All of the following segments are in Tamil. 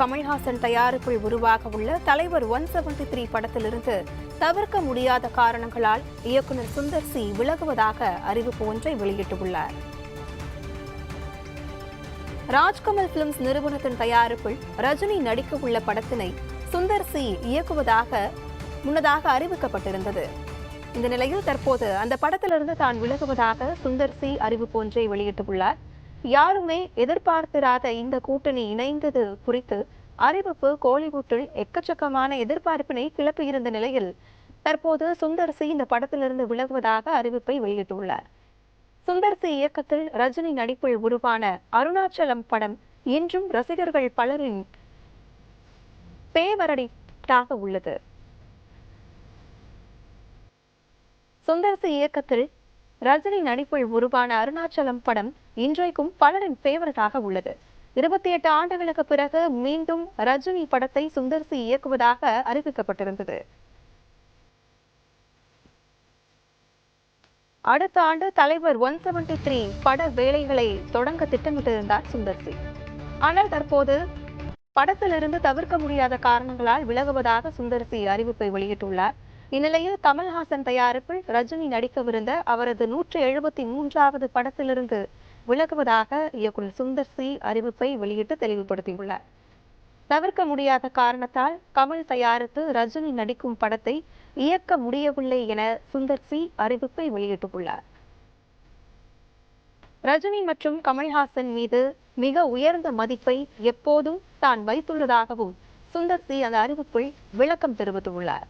கமல்ஹாசன் தயாரிப்பில் உருவாக உள்ள தலைவர் ஒன் செவன்டி த்ரீ படத்திலிருந்து தவிர்க்க முடியாத காரணங்களால் இயக்குனர் சுந்தர் சி விலகுவதாக அறிவிப்பு ஒன்றை வெளியிட்டுள்ளார். ராஜ்கமல் பிலிம்ஸ் நிறுவனத்தின் தயாரிப்பில் ரஜினி நடிக்க உள்ள படத்தினை சுந்தர் சி இயக்குவதாக முன்னதாக அறிவிக்கப்பட்டிருந்தது. இந்த நிலையில் தற்போது அந்த படத்திலிருந்து தான் விலகுவதாக சுந்தர் சி அறிவிப்பு ஒன்றை வெளியிட்டுள்ளார். யாருமே எதிர்பார்த்திராத இந்த கூட்டணி இணைந்தது குறித்து அறிவிப்பு கோலிவுட்டில் எக்கச்சக்கமான எதிர்பார்ப்பினை கிளப்பியிருந்த நிலையில் தற்போது சுந்தர் சி இந்த படத்திலிருந்து விலகுவதாக அறிவிப்பை வெளியிட்டுள்ளார். சுந்தர் சி இயக்கத்தில் ரஜினி நடிப்பில் உருவான அருணாச்சலம் படம் இன்றும் ரசிகர்கள் பலரின் பேவரடிட்டாக உள்ளது. சுந்தர் சி இயக்கத்தில் ரஜினி நடிப்பில் உருவான அருணாச்சலம் படம் இன்றைக்கும் பலரின் ஃபேவரட்டாக உள்ளது. இருபத்தி எட்டு ஆண்டுகளுக்கு பிறகு மீண்டும் ரஜினி படத்தை சுந்தர் சி இயக்குவதாக அறிவிக்கப்பட்டிருந்தது. அடுத்த ஆண்டு தலைவர் ஒன் செவன்டி த்ரீ பட வேலைகளை தொடங்க திட்டமிட்டிருந்தார் சுந்தர் சி ஆனால் தற்போது படத்திலிருந்து தவிர்க்க முடியாத காரணங்களால் விலகுவதாக சுந்தர் சி அறிவிப்பை வெளியிட்டுள்ளார். இந்நிலையில் கமல்ஹாசன் தயாரிப்பில் ரஜினி நடிக்கவிருந்த அவரது நூற்றி எழுபத்தி மூன்றாவது படத்திலிருந்து விலகுவதாக இயக்குநர் சுந்தர் சி அறிவிப்பை வெளியிட்டு தெளிவுபடுத்தியுள்ளார். தவிர்க்க முடியாத காரணத்தால் கமல் தயாரித்து ரஜினி நடிக்கும் படத்தை இயக்க முடியவில்லை என சுந்தர் சி அறிவிப்பை வெளியிட்டுள்ளார். ரஜினி மற்றும் கமல்ஹாசன் மீது மிக உயர்ந்த மதிப்பை எப்போதும் தான் வைத்துள்ளதாகவும் சுந்தர் சி அந்த அறிவிப்பில் விளக்கம் தெரிவித்துள்ளார்.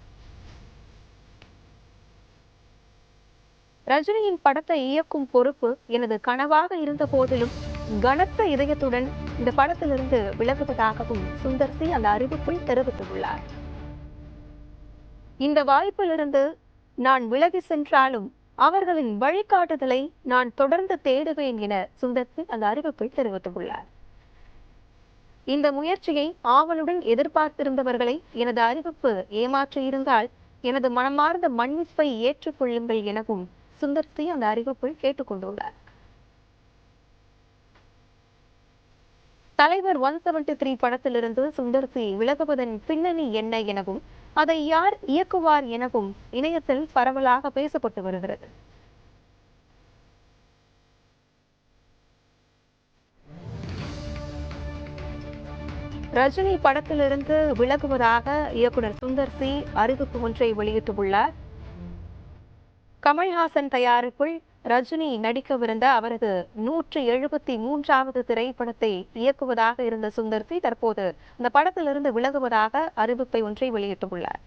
ரஜினியின் படத்தை இயக்கும் பொறுப்பு எனது கனவாக இருந்த போதிலும் கனத்த இதயத்துடன் இந்த படத்திலிருந்து விலகுவதாகவும் சுந்தர் சி அந்த அறிவிப்பில் தெரிவித்துள்ளார். இந்த வாய்ப்பிலிருந்து நான் விலகி சென்றாலும் அவர்களின் வழிகாட்டுதலை நான் தொடர்ந்து தேடுவேன் என சுந்தர்சி அந்த அறிவிப்பில் தெரிவித்துள்ளார். இந்த முயற்சியை ஆவலுடன் எதிர்பார்த்திருந்தவர்களை எனது அறிவிப்பு ஏமாற்றியிருந்தால் எனது மனமார்ந்த மன்னிப்பை ஏற்றுக்கொள்ளுங்கள் எனவும் சுந்தர் சி அந்த அறிவிப்பில் கேட்டுக்கொண்டுள்ளார் தலைவர் ஒன் செவன்டி த்ரீ படத்திலிருந்து சுந்தர் விலகுவதன் பின்னணி என்ன எனவும் அதை யார் இயக்குவார் எனவும் இணையத்தில் பரவலாக பேசப்பட்டு வருகிறது. ரஜினி படத்திலிருந்து விலகுவதாக இயக்குனர் சுந்தர் சி அறிவிப்பு ஒன்றை வெளியிட்டுள்ளார். கமல்ஹாசன் தயாரிப்பில் ரஜினி நடிக்கவிருந்த அவரது நூற்றி எழுபத்தி மூன்றாவது திரைப்படத்தை இயக்குவதாக இருந்த சுந்தர் சி தற்போது இந்த படத்திலிருந்து விலகுவதாக அறிவிப்பை ஒன்றை வெளியிட்டுள்ளார்.